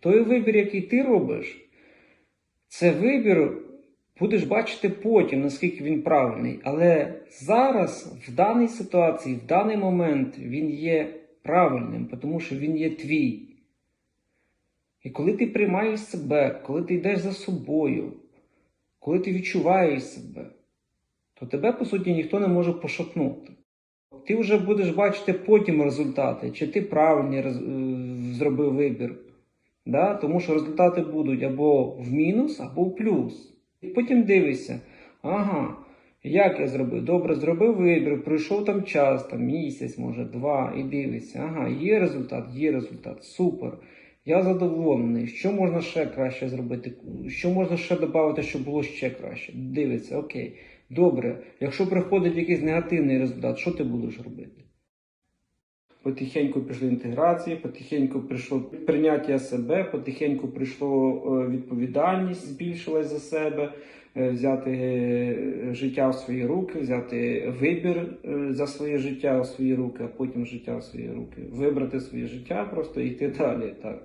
Той вибір, який ти робиш, це вибір будеш бачити потім, наскільки він правильний. Але зараз, в даній ситуації, в даний момент, він є правильним, тому що він є твій. І коли ти приймаєш себе, коли ти йдеш за собою, коли ти відчуваєш себе, то тебе, по суті, ніхто не може пошатнути. Ти вже будеш бачити потім результати, чи ти правильний роз- е, зробив вибір. Да? Тому що результати будуть або в мінус, або в плюс. І потім дивишся, ага, як я зробив? Добре, зробив вибір, пройшов там час, там місяць, може, два, і дивишся, ага, є результат, є результат, супер. Я задоволений. Що можна ще краще зробити? Що можна ще додати, щоб було ще краще? Дивиться, окей. Добре, якщо приходить якийсь негативний результат, що ти будеш робити? Потихеньку пішли інтеграції, потихеньку прийшло прийняття себе, потихеньку прийшло е, відповідальність, збільшилась за себе, е, взяти е, життя в свої руки, взяти вибір за своє життя в свої руки, а потім життя в свої руки, вибрати своє життя, просто йти далі. Так.